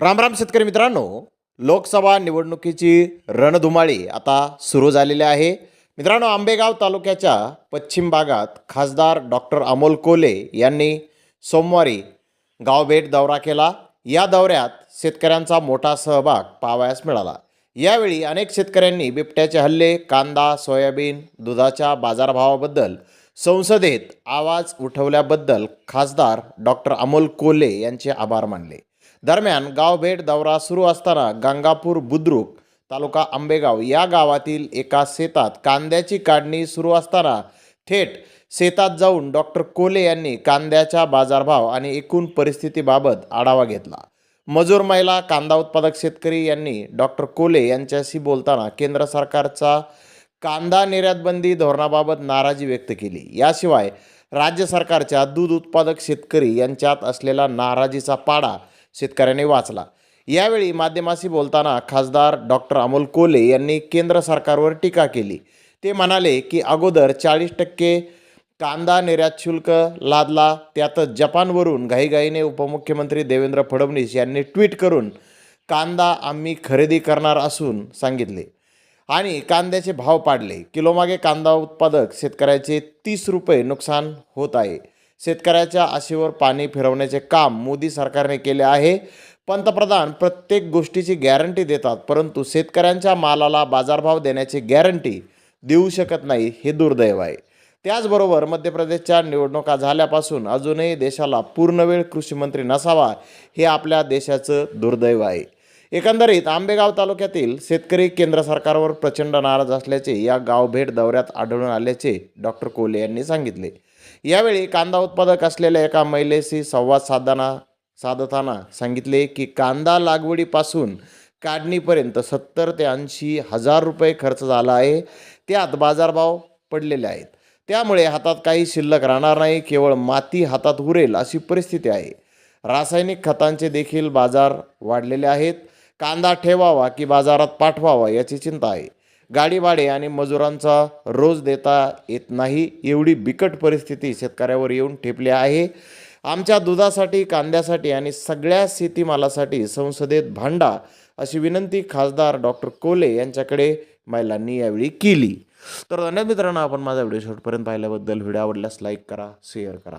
रामराम शेतकरी मित्रांनो लोकसभा निवडणुकीची रणधुमाळी आता सुरू झालेली आहे. मित्रांनो आंबेगाव तालुक्याच्या पश्चिम भागात खासदार डॉक्टर अमोल कोले यांनी सोमवारी गावभेट दौरा केला. या दौऱ्यात शेतकऱ्यांचा मोठा सहभाग पाहावयास मिळाला. यावेळी अनेक शेतकऱ्यांनी बिबट्याचे हल्ले कांदा सोयाबीन दुधाच्या बाजारभावाबद्दल संसदेत आवाज उठवल्याबद्दल खासदार डॉक्टर अमोल कोले यांचे आभार मानले. दरम्यान गावभेट दौरा सुरू असताना गंगापूर बुद्रुक तालुका आंबेगाव या गावातील एका शेतात कांद्याची काढणी सुरू असताना थेट शेतात जाऊन डॉक्टर कोले यांनी कांद्याच्या बाजारभाव आणि एकूण परिस्थितीबाबत आढावा घेतला. मजूर महिला कांदा उत्पादक शेतकरी यांनी डॉक्टर कोले यांच्याशी बोलताना केंद्र सरकारचा कांदा निर्यातबंदी धोरणाबाबत नाराजी व्यक्त केली. याशिवाय राज्य सरकारच्या दूध उत्पादक शेतकरी यांच्यात असलेला नाराजीचा पाडा शेतकऱ्यांनी वाचला. यावेळी माध्यमाशी बोलताना खासदार डॉक्टर अमोल कोले यांनी केंद्र सरकारवर टीका केली. ते म्हणाले की अगोदर चाळीस टक्के कांदा निर्यात शुल्क लादला. त्यातच जपानवरून घाईघाईने उपमुख्यमंत्री देवेंद्र फडणवीस यांनी ट्विट करून कांदा आम्ही खरेदी करणार असून सांगितले. आणि कांद्याचे भाव पाडले. किलोमागे कांदा उत्पादक शेतकऱ्याचे तीस रुपये नुकसान होत आहे. शेतकऱ्याच्या आशेवर पाणी फिरवण्याचे काम मोदी सरकारने केले आहे. पंतप्रधान प्रत्येक गोष्टीची गॅरंटी देतात परंतु शेतकऱ्यांच्या मालाला बाजारभाव देण्याची गॅरंटी देऊ शकत नाही हे दुर्दैव आहे. त्याचबरोबर मध्य प्रदेशच्या निवडणुका झाल्यापासून अजूनही देशाला पूर्णवेळ कृषीमंत्री नसावा हे आपल्या देशाचं दुर्दैव आहे. एकंदरीत आंबेगाव तालुक्यातील शेतकरी केंद्र सरकारवर प्रचंड नाराज असल्याचे या गावभेट दौऱ्यात आढळून आल्याचे डॉक्टर कोले यांनी सांगितले. यावेळी कांदा उत्पादक असलेल्या एका महिलेशी संवाद साधताना साधताना सांगितले की कांदा लागवडीपासून काढणीपर्यंत सत्तर ते ऐंशी हजार रुपये खर्च झाला आहे. त्यात बाजारभाव पडलेले आहेत. त्यामुळे हातात काही शिल्लक राहणार नाही केवळ माती हातात उरेल अशी परिस्थिती आहे. रासायनिक खतांचे देखील बाजार वाढलेले आहेत. कांदा ठेवावा की बाजारात पाठवावा याची चिंता आहे. गाडी भाडे आणि मजुरांचा रोज देता येत नाही एवढी बिकट परिस्थिती शेतकऱ्यावर येऊन ठेपली आहे. आमच्या दुधासाठी कांद्यासाठी आणि सगळ्या शेतीमालासाठी संसदेत भांडा अशी विनंती खासदार डॉक्टर कोले यांच्याकडे महिलांनी यावेळी केली. तर धन्यवाद मित्रांनो आपण माझा व्हिडिओ शेवटपर्यंत पाहिल्याबद्दल व्हिडिओ आवडल्यास लाईक करा शेअर करा.